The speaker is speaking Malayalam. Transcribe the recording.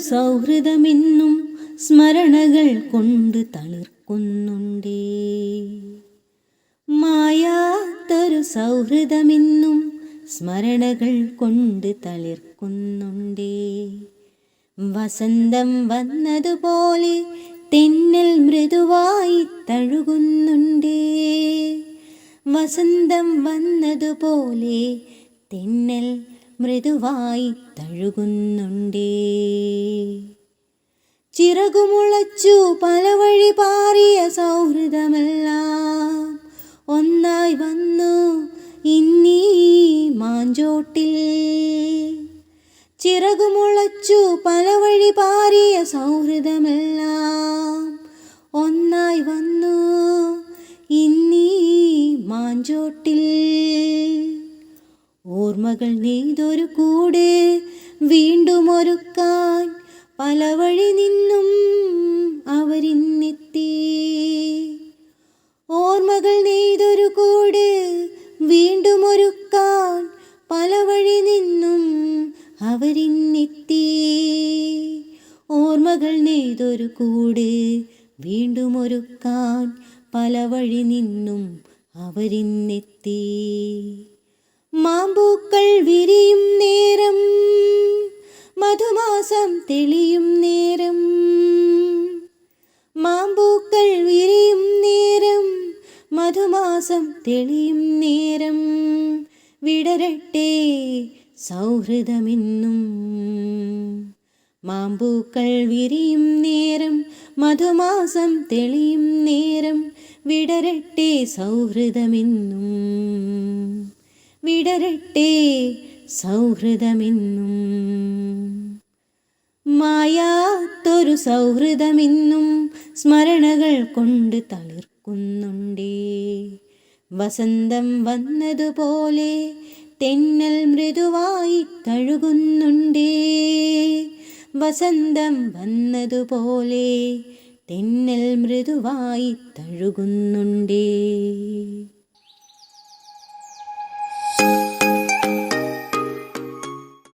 സൗഹൃദമെന്നും സ്മരണകൾ കൊണ്ട് തളിർക്കുന്നുണ്ടേ. മായാത്തൊരു സൗഹൃദമെന്നും സ്മരണകൾ കൊണ്ട് തളിർക്കുന്നുണ്ടേ. വസന്തം വന്നതുപോലെ തെന്നൽ മൃദുവായി തഴുകുന്നുണ്ടേ. വസന്തം വന്നതുപോലെ തെന്നൽ മൃദുവായി തഴുകുന്നുണ്ടേ. ചിറകുമുളച്ചു പല വഴി പാറിയ സൗഹൃദമെല്ലാം ഒന്നായി വന്നു ഇന്നീ മാഞ്ചോട്ടിൽ. ചിറകുമുളച്ചു പല വഴി പാറിയ സൗഹൃദമെല്ലാം ഒന്നായി വന്നു ഇന്നീ മാഞ്ചോട്ടിൽ. ഓർമ്മകൾ നെയ്തൊരു കൂട് വീണ്ടും ഒരുക്കാൻ പല വഴി നിന്നും അവരിന്നെത്തി. ഓർമ്മകൾ നെയ്തൊരു കൂട് വീണ്ടും ഒരുക്കാൻ പല വഴി നിന്നും അവരിന്നെത്തി. ഓർമ്മകൾ നെയ്തൊരു കൂട് വീണ്ടും ഒരുക്കാൻ പല വഴി നിന്നും അവരിന്നെത്തി. മാമ്പൂക്കൾ വിരിയും നേരം മധുമാസം തെളിയും നേരം. മാമ്പൂക്കൾ വിരിയും നേരം മധുമാസം തെളിയും നേരം. വിടരട്ടെ സൗഹൃദമെന്നും. മാമ്പൂക്കൾ വിരിയും നേരം മധുമാസം തെളിയും നേരം. വിടരട്ടെ സൗഹൃദമെന്നും. വിടരട്ടെ സൗഹൃദമെന്നും. മായാത്തൊരു സൗഹൃദമെന്നും സ്മരണകൾ കൊണ്ട് തളിർക്കുന്നുണ്ടേ. വസന്തം വന്നതുപോലെ തെന്നൽ മൃദുവായി തഴുകുന്നുണ്ടേ വസന്തം വന്നതുപോലെ തെന്നൽ മൃദുവായി തഴുകുന്നുണ്ടേ